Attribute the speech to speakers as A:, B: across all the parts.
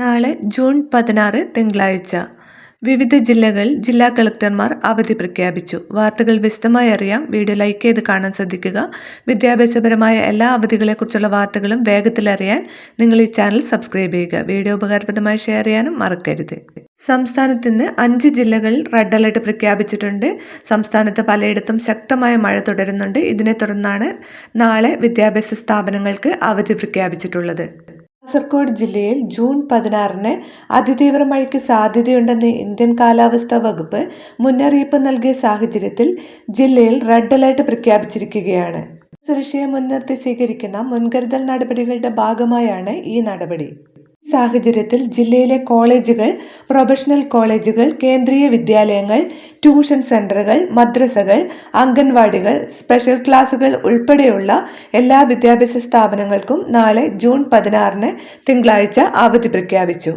A: നാളെ ജൂൺ പതിനാറ് തിങ്കളാഴ്ച. വിവിധ ജില്ലകളിൽ ജില്ലാ കളക്ടർമാർ അവധി പ്രഖ്യാപിച്ചു. വാർത്തകൾ വിശദമായി അറിയാം. വീഡിയോ ലൈക്ക് ചെയ്ത് കാണാൻ ശ്രദ്ധിക്കുക. വിദ്യാഭ്യാസപരമായ എല്ലാ അവധികളെക്കുറിച്ചുള്ള വാർത്തകളും വേഗത്തിൽ അറിയാൻ നിങ്ങൾ ഈ ചാനൽ സബ്സ്ക്രൈബ് ചെയ്യുക. വീഡിയോ ഉപകാരപ്രദമായി ഷെയർ ചെയ്യാനും മറക്കരുത്. സംസ്ഥാനത്ത് ഇന്ന് അഞ്ച് ജില്ലകളിൽ റെഡ് അലർട്ട് പ്രഖ്യാപിച്ചിട്ടുണ്ട്. സംസ്ഥാനത്ത് പലയിടത്തും ശക്തമായ മഴ തുടരുന്നുണ്ട്. ഇതിനെ തുടർന്നാണ് നാളെ വിദ്യാഭ്യാസ സ്ഥാപനങ്ങൾക്ക് അവധി പ്രഖ്യാപിച്ചിട്ടുള്ളത്. കാസർഗോഡ് ജില്ലയിൽ ജൂൺ പതിനാറിന് അതിതീവ്ര മഴയ്ക്ക് സാധ്യതയുണ്ടെന്ന് ഇന്ത്യൻ കാലാവസ്ഥാ വകുപ്പ് മുന്നറിയിപ്പ് നൽകിയ സാഹചര്യത്തിൽ ജില്ലയിൽ റെഡ് അലർട്ട് പ്രഖ്യാപിച്ചിരിക്കുകയാണ്. സുരക്ഷയെ മുൻനിർത്തി സ്വീകരിക്കുന്ന മുൻകരുതൽ നടപടികളുടെ ഭാഗമായാണ് ഈ നടപടി. സാഹചര്യത്തിൽ ജില്ലയിലെ കോളേജുകൾ പ്രൊഫഷണൽ കോളേജുകൾ കേന്ദ്രീയ വിദ്യാലയങ്ങൾ ട്യൂഷൻ സെന്ററുകൾ മദ്രസകൾ അംഗൻവാടികൾ സ്പെഷ്യൽ ക്ലാസുകൾ ഉൾപ്പെടെയുള്ള എല്ലാ വിദ്യാഭ്യാസ സ്ഥാപനങ്ങൾക്കും നാളെ ജൂൺ പതിനാറിന് തിങ്കളാഴ്ച അവധി പ്രഖ്യാപിച്ചു.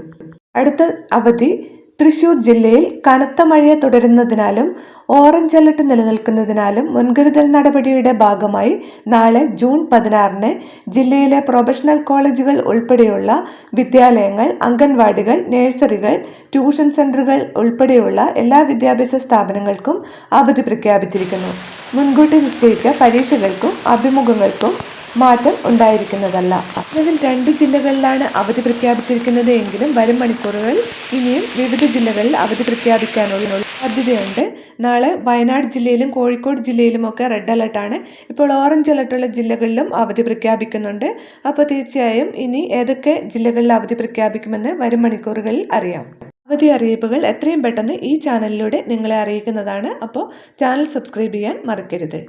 A: അടുത്ത അവധി തൃശൂർ ജില്ലയിൽ കനത്ത മഴയെ തുടരുന്നതിനാലും ഓറഞ്ച് അലർട്ട് നിലനിൽക്കുന്നതിനാലും മുൻകരുതൽ നടപടിയുടെ ഭാഗമായി നാളെ ജൂൺ പതിനാറിന് ജില്ലയിലെ പ്രൊഫഷണൽ കോളേജുകൾ ഉൾപ്പെടെയുള്ള വിദ്യാലയങ്ങൾ അംഗൻവാടികൾ നഴ്സറികൾ ട്യൂഷൻ സെന്ററുകൾ ഉൾപ്പെടെയുള്ള എല്ലാ വിദ്യാഭ്യാസ സ്ഥാപനങ്ങൾക്കും അവധി പ്രഖ്യാപിച്ചിരിക്കുന്നു. മുൻകൂട്ടി നിശ്ചയിച്ച പരീക്ഷകൾക്കും അഭിമുഖങ്ങൾക്കും മാറ്റം ഉണ്ടായിരിക്കുന്നതല്ല. നിലവിൽ രണ്ട് ജില്ലകളിലാണ് അവധി പ്രഖ്യാപിച്ചിരിക്കുന്നത് എങ്കിലും വരും മണിക്കൂറുകൾ ഇനിയും വിവിധ ജില്ലകളിൽ അവധി പ്രഖ്യാപിക്കാനുള്ള സാധ്യതയുണ്ട്. നാളെ വയനാട് ജില്ലയിലും കോഴിക്കോട് ജില്ലയിലും ഒക്കെ റെഡ് അലർട്ടാണ് ഇപ്പോൾ ഓറഞ്ച് അലർട്ടുള്ള ജില്ലകളിലും അവധി പ്രഖ്യാപിക്കുന്നുണ്ട്. അപ്പോൾ തീർച്ചയായും ഇനി ഏതൊക്കെ ജില്ലകളിൽ അവധി പ്രഖ്യാപിക്കുമെന്ന് വരും മണിക്കൂറുകളിൽ അറിയാം. അവധി അറിയിപ്പുകൾ എത്രയും പെട്ടെന്ന് ഈ ചാനലിലൂടെ നിങ്ങളെ അറിയിക്കുന്നതാണ്. അപ്പോൾ ചാനൽ സബ്സ്ക്രൈബ് ചെയ്യാൻ മറക്കരുത്.